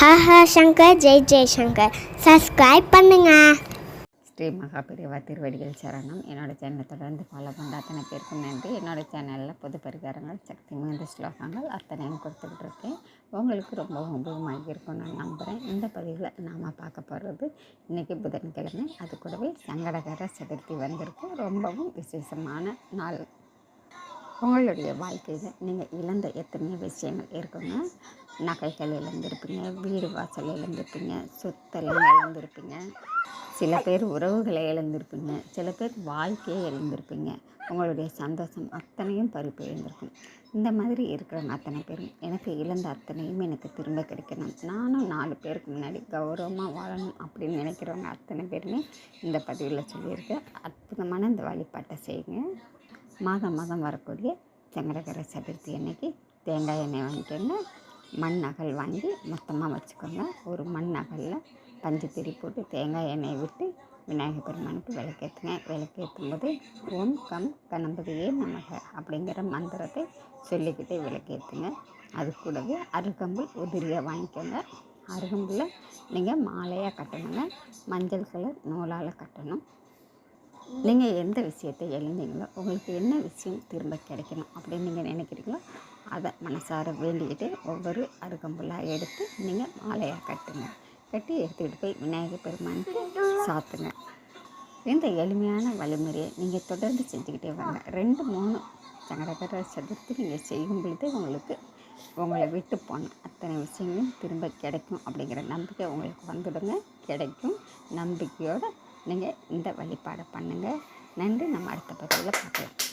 Haha Shankar Jai Jaishankar subscribe பண்ணுங்கள் ஸ்ரீ மகாபிரிவா திருவடிகள் சரணம். என்னோட சேனலை தொடர்ந்து ஃபாலோ பண்ணுற அத்தனை பேருக்கும் நன்றி. என்னோட சேனலில் புது பரிகாரங்கள் சக்தி மிகுந்த ஸ்லோகங்கள் அத்தனையும் கொடுத்துக்கிட்டு இருக்கேன். உங்களுக்கு ரொம்ப உபயோகமாக இருக்கும் நான் நம்புகிறேன் இந்த பதிவில் நாம் பார்க்க போகிறது இன்றைக்கி புதன்கிழமை. அது கூடவே சங்கடகர சதுர்த்தி வந்திருக்கு. ரொம்பவும் விசேஷமான நாள். உங்களுடைய வாழ்க்கையில் நீங்கள் இழந்த எத்தனையோ விஷயங்கள் இருக்குங்க. நகைகள் இழந்திருப்பீங்க வீடு வாசல் இழந்திருப்பீங்க சொத்தெல்லாம் இழந்திருப்பீங்க. சில பேர் உறவுகளை இழந்திருப்பீங்க சில பேர் வாழ்க்கையை இழந்திருப்பீங்க. உங்களுடைய சந்தோஷம் அத்தனையும் பறிப்பு இழந்திருக்கும். இந்த மாதிரி இருக்கிறவங்க அத்தனை பேரும் எனக்கு இழந்த அத்தனையும் எனக்கு திரும்ப கிடைக்கணும். நானும் நாலு பேருக்கு முன்னாடி கௌரவமாக வாழணும் அப்படின்னு நினைக்கிறவங்க அத்தனை பேருமே இந்த பதிவில் சொல்லியிருக்கேன் அற்புதமான இந்த வழிபாட்டை செய்யுங்க. மாதம் மாதம் வரக்கூடிய சங்கடகர சதுர்த்தி அன்னைக்கு தேங்காய் எண்ணெய் வாங்கிக்கோங்க. மண் அகல் வாங்கி மொத்தமாக வச்சுக்கோங்க. ஒரு மண் அகலில் பஞ்சு திரி போட்டு தேங்காய் எண்ணெய் விட்டு விநாயகர் பெருமானுக்கு விளக்கேற்றுங்க விளக்கேற்றும் போது ஓம் கம் கணபதியே நமக அப்படிங்கிற மந்திரத்தை சொல்லிக்கிட்டே விளக்கேற்றுங்க அது கூடவே அருகம்புல் உதிரியாக வாங்கிக்கோங்க. அருகம்புல நீங்கள் மாலையாக கட்டணுங்க. மஞ்சள் கலர் நூலால் கட்டணும். நீங்கள் எந்த விஷயத்தை எழுந்தீங்களோ உங்களுக்கு என்ன விஷயம் திரும்ப கிடைக்கணும் அப்படின்னு நீங்கள் நினைக்கிறீங்களோ அதை மனசார வேண்டிக்கிட்டு ஒவ்வொரு அருகம்புல்லாக எடுத்து நீங்கள் மாலையாக கட்டுங்க. கட்டி எடுத்துக்கிட்டு போய் விநாயகர் பெருமானுக்கு சாத்துங்க. இந்த எளிமையான வழிமுறையை நீங்கள் தொடர்ந்து செஞ்சுக்கிட்டே வாங்க. ரெண்டு மூணு சங்கடகர சதுர்த்தி நீங்கள் செய்யும் பொழுது உங்களுக்கு உங்களை விட்டு போன அத்தனை விஷயங்களும் திரும்ப கிடைக்கும் அப்படிங்கிற நம்பிக்கை உங்களுக்கு வந்துடுங்க. கிடைக்கும். நம்பிக்கையோடு நீங்கள் இந்த வழிபாடை பண்ணுங்கள் நன்றி. நம்ம அடுத்த பதிவில் பார்க்கலாம்.